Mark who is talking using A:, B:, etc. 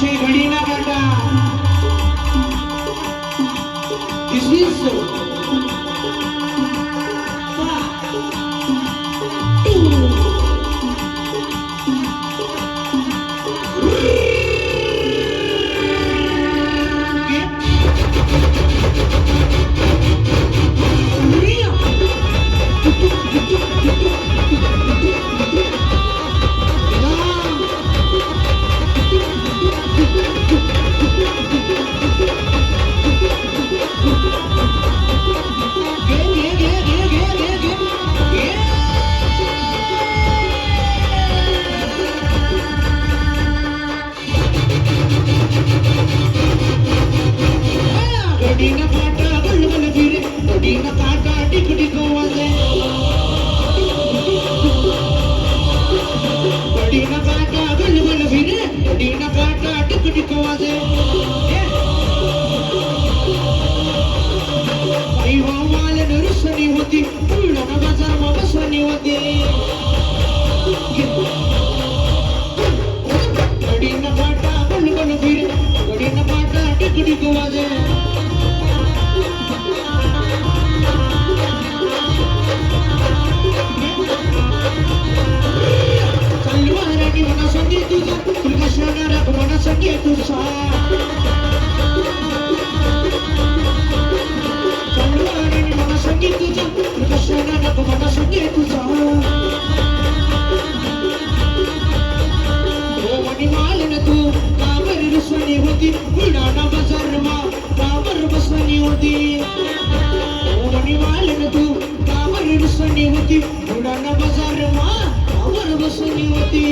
A: શ્રી ઘડીના કાકા Is माझे आई वामाले होती पूर्ण नगाचा होती. घडी न पाटा बनबन फिर घडी न पाटा टिकडिक वाजे होती हिडाना बाजारमा कावर बसणी होती ओमणी वालन तू कावर बसणी होती हिडाना बाजारमा कावर बसणी होती